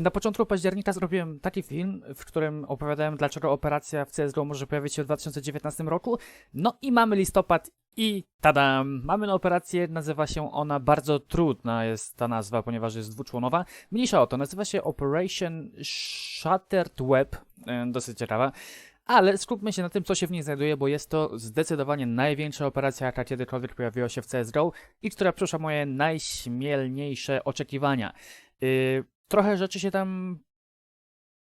Na początku października zrobiłem taki film, w którym opowiadałem, dlaczego operacja w CSGO może pojawić się w 2019 roku. No i mamy listopad i tadam! Mamy operację, nazywa się ona bardzo trudna, jest ta nazwa, ponieważ jest dwuczłonowa. Mniejsza o to, nazywa się Operation Shattered Web, e, dosyć ciekawa. Ale skupmy się na tym, co się w niej znajduje, bo jest to zdecydowanie największa operacja, jaka kiedykolwiek pojawiła się w CSGO i która przeszła moje najśmielniejsze oczekiwania. Yy, trochę rzeczy się tam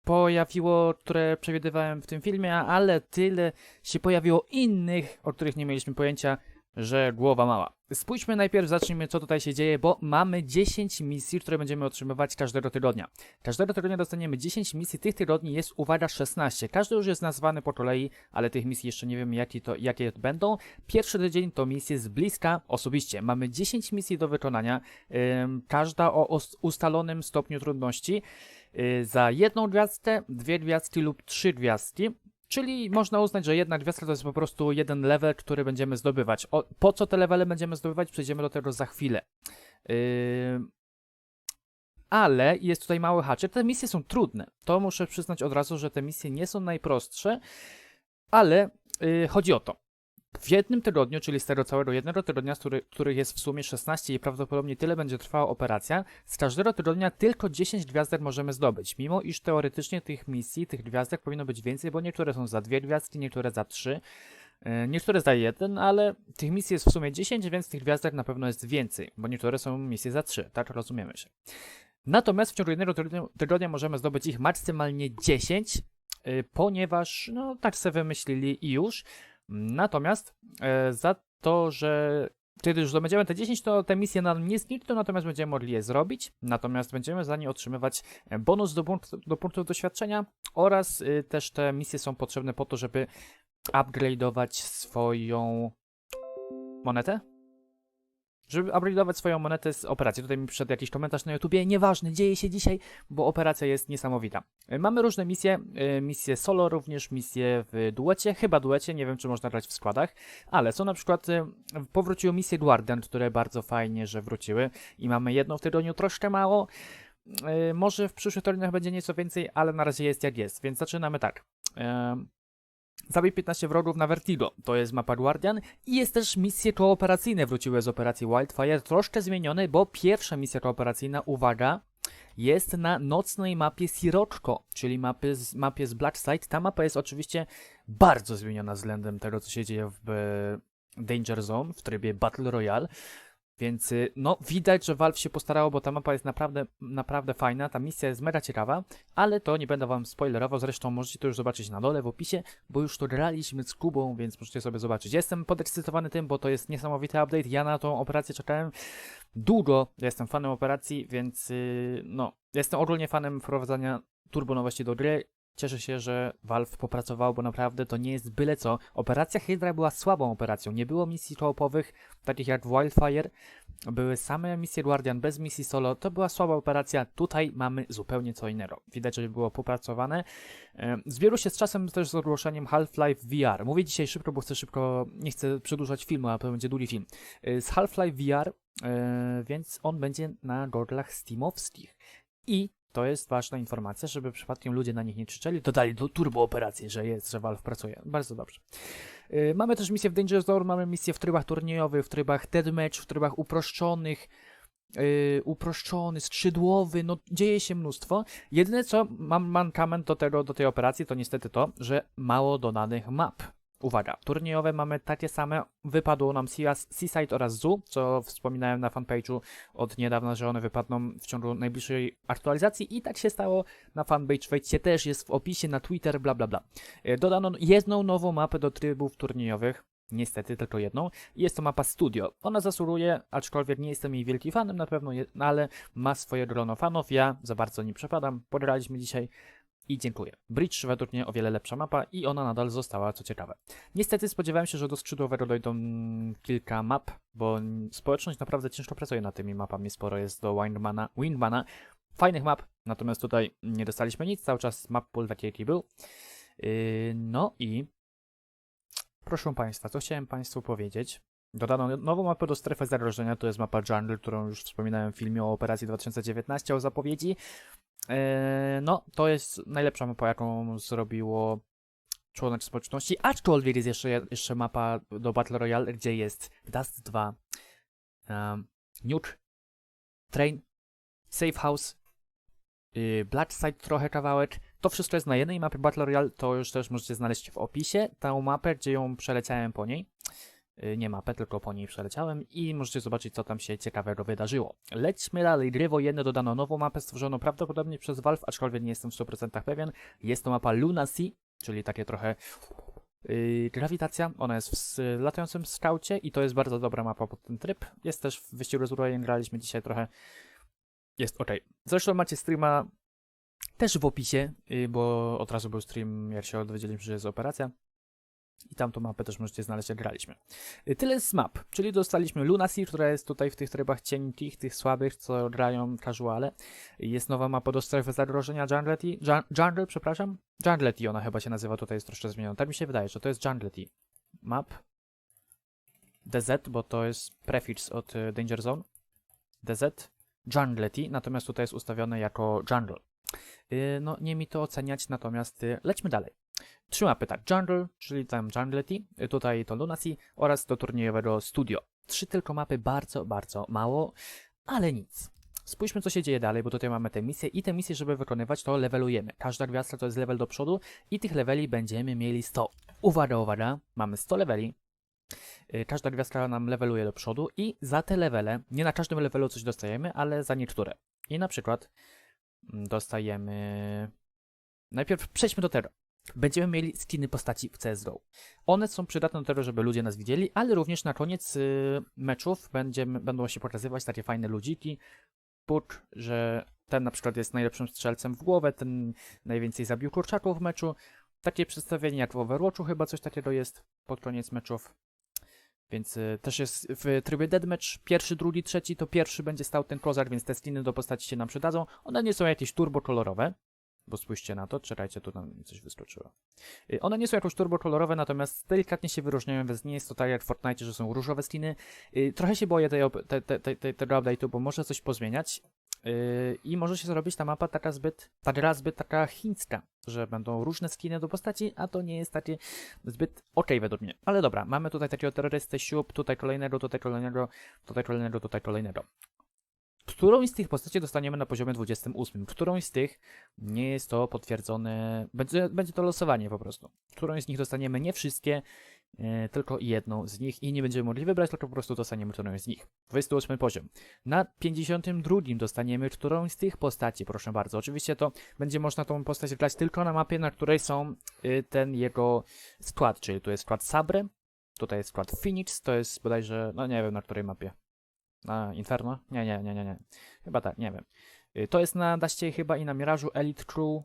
pojawiło, które przewidywałem w tym filmie, ale tyle się pojawiło innych, o których nie mieliśmy pojęcia, że głowa mała. Spójrzmy najpierw, zacznijmy co tutaj się dzieje, bo mamy 10 misji, które będziemy otrzymywać każdego tygodnia. Każdego tygodnia dostaniemy 10 misji, tych tygodni jest, uwaga, 16. Każdy już jest nazwany po kolei, ale tych misji jeszcze nie wiem jakie, to, jakie będą. Pierwszy tydzień to misje z bliska osobiście. Mamy 10 misji do wykonania, ym, każda o ustalonym stopniu trudności. Yy, za jedną gwiazdkę, dwie gwiazdki lub trzy gwiazdki. Czyli można uznać, że jedna gwiazdka to jest po prostu jeden level, który będziemy zdobywać. O, po co te levele będziemy zdobywać? Przejdziemy do tego za chwilę. Yy... Ale jest tutaj mały haczyk. Te misje są trudne. To muszę przyznać od razu, że te misje nie są najprostsze, ale yy, chodzi o to. W jednym tygodniu, czyli z tego całego jednego tygodnia, który, których jest w sumie 16 i prawdopodobnie tyle będzie trwała operacja, z każdego tygodnia tylko 10 gwiazdek możemy zdobyć, mimo iż teoretycznie tych misji, tych gwiazdek powinno być więcej, bo niektóre są za dwie gwiazdki, niektóre za trzy, yy, niektóre za jeden, ale tych misji jest w sumie 10, więc tych gwiazdek na pewno jest więcej, bo niektóre są misje za trzy, tak rozumiemy się. Natomiast w ciągu jednego tygodnia, możemy zdobyć ich maksymalnie 10, yy, ponieważ no tak sobie wymyślili i już. Natomiast e, za to, że kiedy już zdobędziemy te 10, to te misje nam nie znikną, natomiast będziemy mogli je zrobić. Natomiast będziemy za nie otrzymywać e, bonus do, do punktów doświadczenia oraz y, też te misje są potrzebne po to, żeby upgrade'ować swoją monetę. Żeby upgrade'ować swoją monetę z operacji. Tutaj mi przyszedł jakiś komentarz na YouTubie. Nieważne, dzieje się dzisiaj, bo operacja jest niesamowita. Y, Mamy różne misje. y, Misje solo, również misje w duecie. Chyba duecie, nie wiem czy można grać w składach. Ale są na przykład, y, powróciły misje Guardian, które bardzo fajnie, że wróciły. I mamy jedną w tygodniu, troszkę mało. Może w przyszłych tygodniach będzie nieco więcej, ale na razie jest jak jest. Więc zaczynamy tak. Zabij 15 wrogów na Vertigo, to jest mapa Guardian i jest też misje kooperacyjne wróciły z operacji Wildfire, troszkę zmienione, bo pierwsza misja kooperacyjna, uwaga, jest na nocnej mapie Siroczko, czyli mapie z, mapie z Black Site. Ta mapa jest oczywiście bardzo zmieniona względem tego, co się dzieje w e, Danger Zone, w trybie Battle Royale. Więc y, no, widać, że Valve się postarało, bo ta mapa jest naprawdę, naprawdę fajna, ta misja jest mega ciekawa, ale to nie będę wam spoilerował, zresztą możecie to już zobaczyć na dole w opisie, bo już to graliśmy z Kubą, więc możecie sobie zobaczyć. Jestem podekscytowany tym, bo to jest niesamowity update, ja na tą operację czekałem długo, jestem fanem operacji, więc yy, no, jestem ogólnie fanem wprowadzania turbo nowości do gry, Cieszę się, że Valve popracował, bo naprawdę to nie jest byle co. Operacja Hydra była słabą operacją. Nie było misji koopowych, takich jak Wildfire. Były same misje Guardian bez misji solo. To była słaba operacja. Tutaj mamy zupełnie co innego. Widać, że było popracowane. Zbiorą się z czasem też z ogłoszeniem Half-Life VR. Mówię dzisiaj szybko, bo chcę szybko, nie chcę przedłużać filmu, a to będzie długi film. E, Z Half-Life VR, e, więc on będzie na goglach steamowskich. I to jest ważna informacja, żeby przypadkiem ludzie na nich nie krzyczeli, dodali do turbo operacji, że jest, że Valve pracuje. Bardzo dobrze. Yy, mamy też misję w Danger Zone, mamy misję w trybach turniejowych, w trybach deathmatch, w trybach uproszczonych, yy, uproszczony, skrzydłowy, no dzieje się mnóstwo. Jedyne co mam mankament do, tego, do tej operacji to niestety to, że mało dodanych map. Uwaga, turniejowe mamy takie same, wypadło nam Seas- Seaside oraz Zoo, co wspominałem na fanpage'u od niedawna, że one wypadną w ciągu najbliższej aktualizacji. I tak się stało na fanpage, wejdźcie też, jest w opisie na Twitter, bla bla bla. E, Dodano jedną nową mapę do trybów turniejowych, niestety tylko jedną, jest to mapa Studio. Ona zasługuje, aczkolwiek nie jestem jej wielkim fanem na pewno, no ale ma swoje grono fanów, ja za bardzo nie przepadam, podraliśmy dzisiaj, i dziękuję. Bridge według mnie o wiele lepsza mapa i ona nadal została, co ciekawe. Niestety spodziewałem się, że do skrzydłowego dojdą kilka map, bo społeczność naprawdę ciężko pracuje nad tymi mapami, sporo jest do Windmana, Windmana. Fajnych map, natomiast tutaj nie dostaliśmy nic, cały czas map pool taki jaki był. Yy, no i proszę Państwa, co chciałem Państwu powiedzieć. Dodano nową mapę do strefy zagrożenia, to jest mapa Jungle, którą już wspominałem w filmie o operacji 2019, o zapowiedzi. E, no, to jest najlepsza mapa, jaką zrobiło członek społeczności, aczkolwiek jest jeszcze, jeszcze mapa do Battle Royale, gdzie jest Dust 2, um, Nuke, Train, Safe House, yy, trochę kawałek. To wszystko jest na jednej mapie Battle Royale, to już też możecie znaleźć w opisie. Tę mapę, gdzie ją przeleciałem po niej. Yy, nie mapę, tylko po niej przeleciałem i możecie zobaczyć, co tam się ciekawego wydarzyło. Lećmy dalej. Gry wojenne dodano nową mapę, stworzoną prawdopodobnie przez Valve, aczkolwiek nie jestem w 100% pewien. Jest to mapa Luna Sea, czyli takie trochę Yy, grawitacja, ona jest w latającym skaucie i to jest bardzo dobra mapa pod ten tryb. Jest też w wyścigu zbrojeń, graliśmy dzisiaj trochę. Jest ok. Zresztą macie streama też w opisie, yy, bo od razu był stream, jak się dowiedzieliśmy, że jest operacja. I tamtą mapę też możecie znaleźć, jak graliśmy. Yy, tyle z map, czyli dostaliśmy Lunacy, która jest tutaj w tych trybach cienkich, tych słabych, co grają casuale. Jest nowa mapa do strefy zagrożenia Junglety, Jun- Jungle, przepraszam. Junglety ona chyba się nazywa, tutaj jest troszkę zmieniona. Tak mi się wydaje, że to jest Junglety. Map. DZ, bo to jest prefix od y, Danger Zone. DZ. Junglety, natomiast tutaj jest ustawione jako Jungle. Y, no, nie mi to oceniać, natomiast y, lećmy dalej. Trzy mapy, tak. Jungle, czyli tam Junglety, tutaj to Lunacy oraz do turniejowego Studio. Trzy tylko mapy, bardzo, bardzo mało, ale nic. Spójrzmy, co się dzieje dalej, bo tutaj mamy te misje i te misje, żeby wykonywać, to levelujemy. Każda gwiazdka to jest level do przodu i tych leveli będziemy mieli 100. Uwaga, uwaga, mamy 100 leveli. Y, Każda gwiazdka nam leveluje do przodu i za te levele, nie na każdym levelu coś dostajemy, ale za niektóre. I na przykład mm, dostajemy... Najpierw przejdźmy do tego. Będziemy mieli skiny postaci w CSGO. One są przydatne do tego, żeby ludzie nas widzieli, ale również na koniec y, meczów będziemy, będą się pokazywać takie fajne ludziki, put, że ten na przykład jest najlepszym strzelcem w głowę, ten najwięcej zabił kurczaków w meczu. Takie przedstawienie jak w Overwatchu chyba coś takiego jest pod koniec meczów. Więc y, też jest w trybie deathmatch, pierwszy, drugi, trzeci, to pierwszy będzie stał ten kozak, więc te skiny do postaci się nam przydadzą. One nie są jakieś turbo kolorowe, bo spójrzcie na to, czekajcie, tu nam coś wyskoczyło. Y, One nie są jakoś turbo kolorowe, natomiast delikatnie się wyróżniają, więc nie jest to tak jak w Fortnite, że są różowe skiny. Y, Trochę się boję tej, te, te, te, te, tego update'u, bo może coś pozmieniać. Yy, I może się zrobić ta mapa taka zbyt, ta gra zbyt taka chińska, że będą różne skiny do postaci, a to nie jest takie zbyt okej według mnie. Ale dobra, mamy tutaj takiego terrorystę siup, tutaj kolejnego, tutaj kolejnego, tutaj kolejnego, tutaj kolejnego. Którąś z tych postaci dostaniemy na poziomie 28. Którąś z tych nie jest to potwierdzone, będzie, będzie to losowanie po prostu. Którąś z nich dostaniemy, nie wszystkie, e, tylko jedną z nich i nie będziemy mogli wybrać, tylko po prostu dostaniemy którąś z nich. 28 poziom. Na 52 dostaniemy którąś z tych postaci, proszę bardzo. Oczywiście to będzie można tą postać grać tylko na mapie, na której są y, ten jego skład, czyli tu jest skład Sabre, tutaj jest skład Phoenix, to jest bodajże, no nie wiem na której mapie. Na Inferno? Nie, nie, nie, nie, nie. Chyba tak, nie wiem. Y, To jest na Daście chyba i na Mirażu Elite Crew.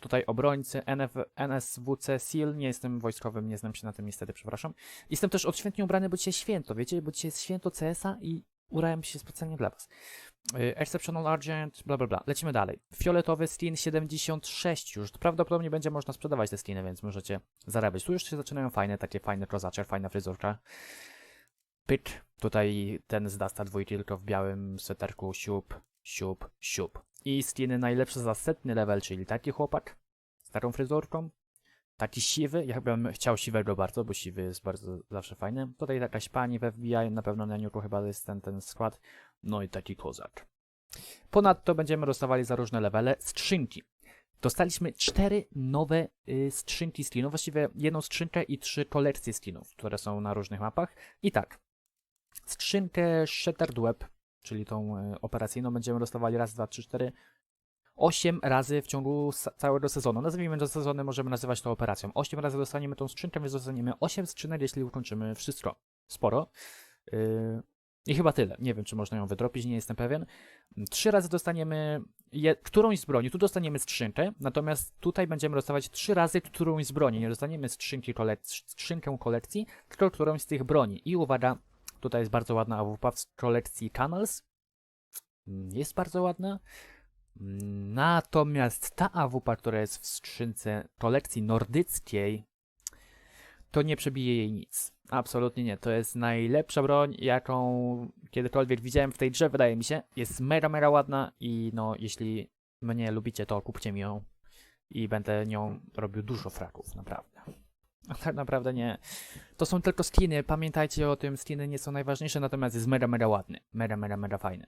Tutaj obrońcy NF, NSWC SEAL. Nie jestem wojskowym, nie znam się na tym niestety, przepraszam. Jestem też odświętnie ubrany, bo dzisiaj święto, wiecie? Bo dzisiaj jest święto CS-a i urałem się specjalnie dla was. Y, Exceptional Argent, bla bla bla. Lecimy dalej. Fioletowy skin 76 już. Prawdopodobnie będzie można sprzedawać te skiny, więc możecie zarabiać. Tu już się zaczynają fajne, takie fajne kozacze, fajna fryzurka. Pyk. Tutaj ten z Dasta dwójki tylko w białym sweterku. Siup, siup, siup. I skiny najlepsze za setny level, czyli taki chłopak z taką fryzurką. Taki siwy, ja bym chciał siwego bardzo, bo siwy jest bardzo zawsze fajny. Tutaj jakaś pani we FBI, na pewno na niuku chyba jest ten, ten skład. No i taki kozak. Ponadto będziemy dostawali za różne levele skrzynki. Dostaliśmy cztery nowe y, skrzynki skinów, właściwie jedną skrzynkę i trzy kolekcje skinów, które są na różnych mapach. I tak, skrzynkę Shattered Web, czyli tą y, operacyjną, będziemy dostawali raz, dwa, trzy, cztery, osiem razy w ciągu całego sezonu. Nazwijmy to sezony, możemy nazywać to operacją. Osiem razy dostaniemy tą skrzynkę, więc dostaniemy osiem skrzynek, jeśli ukończymy wszystko. Sporo. Yy, I chyba tyle. Nie wiem, czy można ją wydropić, nie jestem pewien. Trzy razy dostaniemy je, którąś z broni. Tu dostaniemy skrzynkę, natomiast tutaj będziemy dostawać trzy razy którąś z broni. Nie dostaniemy skrzynki kolek- skrzynkę kolekcji, tylko którąś z tych broni. I uwaga, tutaj jest bardzo ładna AWP z kolekcji Canals. Mm, Jest bardzo ładna. Mm, Natomiast ta AWP, która jest w skrzynce kolekcji nordyckiej, to nie przebije jej nic. Absolutnie nie. To jest najlepsza broń, jaką kiedykolwiek widziałem w tej grze, wydaje mi się. Jest mega, mega ładna i no, jeśli mnie lubicie, to kupcie mi ją i będę nią robił dużo fraków, naprawdę. A tak naprawdę nie. To są tylko skiny, pamiętajcie o tym, skiny nie są najważniejsze, natomiast jest mega, mega ładny. Mega, mega, mega fajny.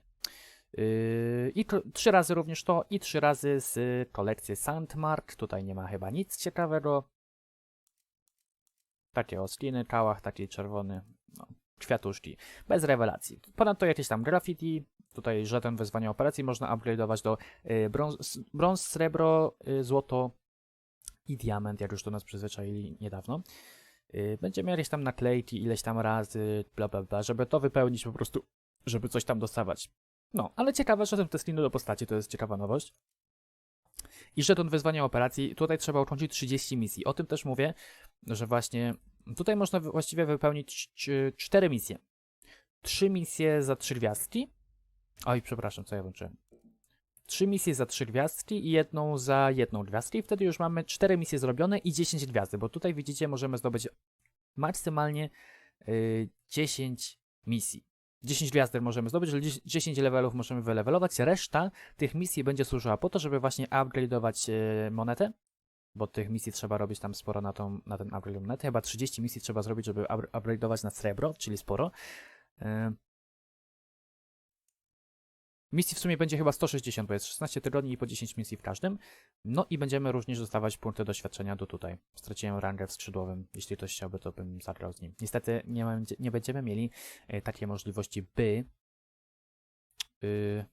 Yy, I trzy razy również to, i trzy razy z y, kolekcji Sandmark. Tutaj nie ma chyba nic ciekawego. Takie o skiny, kałach, taki czerwony, no, kwiatuszki. Bez rewelacji. Ponadto jakieś tam graffiti. Tutaj żaden wezwania operacji można upgrade'ować do y, brąz, brąz, srebro, y, złoto i diament, jak już do nas przyzwyczaili niedawno. Y, Będziemy jakieś tam naklejki ileś tam razy, bla bla bla, żeby to wypełnić po prostu, żeby coś tam dostawać. No, ale ciekawe, że te skiny do postaci to jest ciekawa nowość. I żeton wyzwania operacji, tutaj trzeba ukończyć 30 misji. O tym też mówię, że właśnie tutaj można właściwie wypełnić 4 misje. 3 misje za 3 gwiazdki. Oj, przepraszam, co ja włączyłem. 3 misje za 3 gwiazdki i jedną za jedną gwiazdkę i wtedy już mamy 4 misje zrobione i 10 gwiazdy, bo tutaj widzicie możemy zdobyć maksymalnie y, 10 misji. 10 gwiazdek możemy zdobyć, ale 10 10 levelów możemy wylevelować. Reszta tych misji będzie służyła po to, żeby właśnie upgrade'ować y, monetę, bo tych misji trzeba robić tam sporo na, tą, na ten upgrade monety. Chyba 30 misji trzeba zrobić, żeby up- upgrade'ować na srebro, czyli sporo. Misji w sumie będzie chyba 160, bo jest 16 tygodni i po 10 misji w każdym. No i będziemy również dostawać punkty doświadczenia do tutaj. Straciłem rangę w skrzydłowym. Jeśli ktoś chciałby, to bym zagrał z nim. Niestety nie, nie będziemy mieli e, takiej możliwości, by y,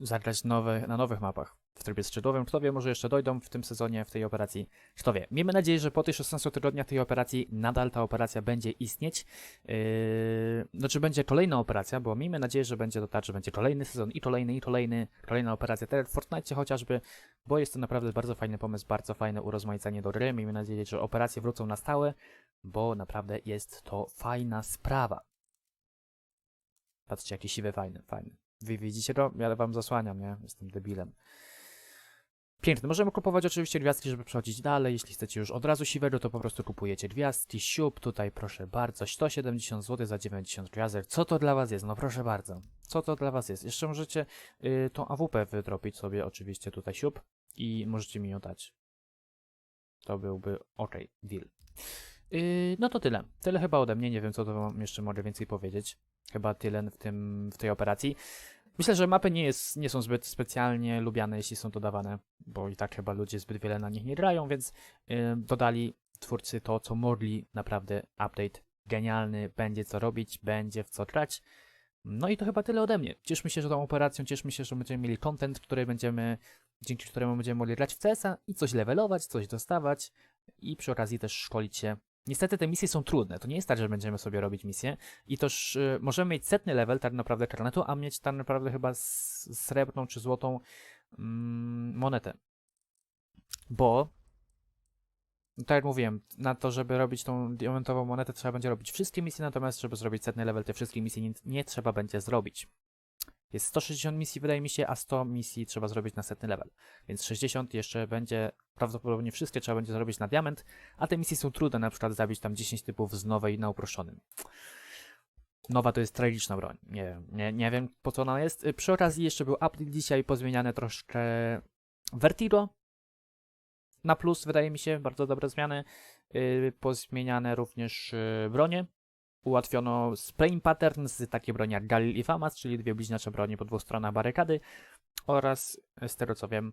zagrać nowe, na nowych mapach trybie skrzydłowym. Kto wie, może jeszcze dojdą w tym sezonie, w tej operacji. Kto wie. Miejmy nadzieję, że po tych 16 tygodniach tej operacji nadal ta operacja będzie istnieć. Yy, znaczy będzie kolejna operacja, bo miejmy nadzieję, że będzie to tak, że będzie kolejny sezon i kolejny, i kolejny, kolejna operacja. Teraz w Fortnite chociażby, bo jest to naprawdę bardzo fajny pomysł, bardzo fajne urozmaicenie do gry. Miejmy nadzieję, że operacje wrócą na stałe, bo naprawdę jest to fajna sprawa. Patrzcie, jaki siwy, fajny, fajny. Wy widzicie go? Ja wam zasłaniam, nie? Jestem debilem. Piękny. Możemy kupować oczywiście gwiazdki, żeby przechodzić dalej. Jeśli chcecie już od razu siwego, to po prostu kupujecie gwiazdki. Siup, tutaj proszę bardzo, 170 zł za 90 gwiazdek. Co to dla was jest? No proszę bardzo. Co to dla was jest? Jeszcze możecie y, tą AWP wydropić sobie oczywiście tutaj siup i możecie mi ją dać. To byłby ok, deal. Yy, no to tyle. Tyle chyba ode mnie. Nie wiem, co to wam jeszcze mogę więcej powiedzieć. Chyba tyle w, tym, w tej operacji. Myślę, że mapy nie, jest, nie są zbyt specjalnie lubiane, jeśli są dodawane, bo i tak chyba ludzie zbyt wiele na nich nie grają, więc yy, dodali twórcy to, co mogli. Naprawdę update genialny, będzie co robić, będzie w co grać. No i to chyba tyle ode mnie. Cieszmy się, że tą operacją, cieszmy się, że będziemy mieli content, który będziemy, dzięki któremu będziemy mogli grać w CS-a i coś levelować, coś dostawać i przy okazji też szkolić się. Niestety te misje są trudne. To nie jest tak, że będziemy sobie robić misje i toż y, możemy mieć setny level tak naprawdę karnetu, a mieć tak naprawdę chyba srebrną czy złotą mm, monetę. Bo tak jak mówiłem, na to, żeby robić tą diamentową monetę, trzeba będzie robić wszystkie misje, natomiast żeby zrobić setny level, te wszystkie misje nie, nie trzeba będzie zrobić. Jest 160 misji, wydaje mi się, a 100 misji trzeba zrobić na setny level. Więc 60 jeszcze będzie, prawdopodobnie wszystkie trzeba będzie zrobić na diament, a te misje są trudne, na przykład zabić tam 10 typów z nowej na uproszczonym. Nowa to jest tragiczna broń. Nie nie, nie wiem po co ona jest. Y, Przy okazji jeszcze był update dzisiaj, pozmieniane troszkę Vertigo. Na plus, wydaje mi się, bardzo dobre zmiany. Yy, pozmieniane również yy, bronie. Ułatwiono spraying pattern z takie broni jak Galil i Famas, czyli dwie bliźniacze broni po dwóch stronach barykady. Oraz z tego co wiem,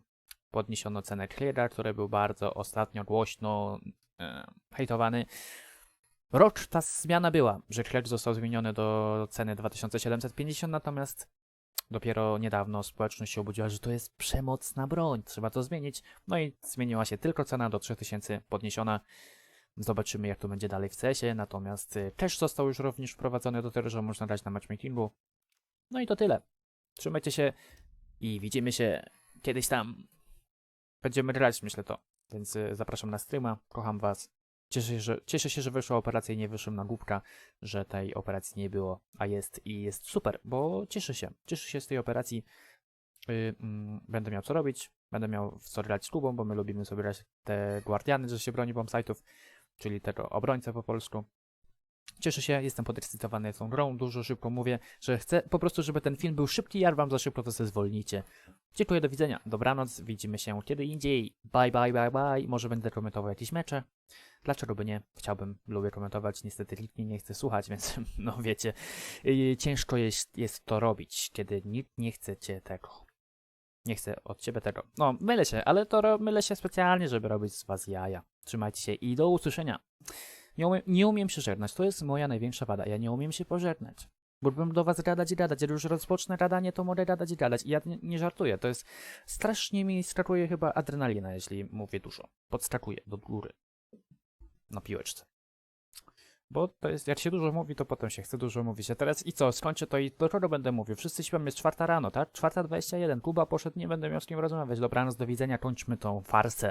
podniesiono cenę Cleara, który był bardzo ostatnio głośno yy, hejtowany. Rok ta zmiana była, że Clear został zmieniony do ceny 2750, natomiast dopiero niedawno społeczność się obudziła, że to jest przemocna broń, trzeba to zmienić. No i zmieniła się tylko cena do 3000 podniesiona. Zobaczymy jak to będzie dalej w CS-ie, natomiast y, też został już również wprowadzony do tego, że można grać na matchmakingu. No i to tyle. Trzymajcie się i widzimy się kiedyś tam. Będziemy grać, myślę to. Więc y, zapraszam na streama, kocham was. Cieszę się, że, cieszę się, że wyszła operacja i nie wyszłem na głupka, że tej operacji nie było, a jest i jest super, bo cieszę się. Cieszę się z tej operacji. Y, mm, będę miał co robić, będę miał w co grać z Kubą, bo my lubimy sobie grać te guardiany, że się broni bombsite'ów, czyli tego obrońcę po polsku. Cieszę się, jestem podekscytowany tą grą, dużo szybko mówię, że chcę po prostu, żeby ten film był szybki, ja wam za szybko to sobie zwolnicie. Dziękuję, do widzenia, dobranoc, widzimy się kiedy indziej, bye bye bye bye, może będę komentował jakieś mecze, dlaczego by nie, chciałbym, lubię komentować, niestety nikt mnie nie chce słuchać, więc no wiecie, yy, ciężko jest, jest to robić, kiedy nikt nie chce cię tego. Nie chcę od ciebie tego. No, mylę się, ale to mylę się specjalnie, żeby robić z was jaja. Trzymajcie się i do usłyszenia. Nie umiem, nie umiem się żegnać. To jest moja największa wada. Ja nie umiem się pożegnać. Mógłbym do was gadać i gadać. Jak już rozpocznę gadanie, to mogę gadać i gadać. I ja nie, nie żartuję. To jest... Strasznie mi skakuje chyba adrenalina, jeśli mówię dużo. Podskakuje do góry. Na piłeczce. Bo to jest, jak się dużo mówi, to potem się chce dużo mówić. A teraz i co? Skończę to i do kogo będę mówił? Wszyscy śpią, jest czwarta rano, tak? Czwarta dwadzieścia jeden. Kuba poszedł, nie będę miał z kim rozmawiać. Dobranoc, do widzenia, kończmy tą farsę.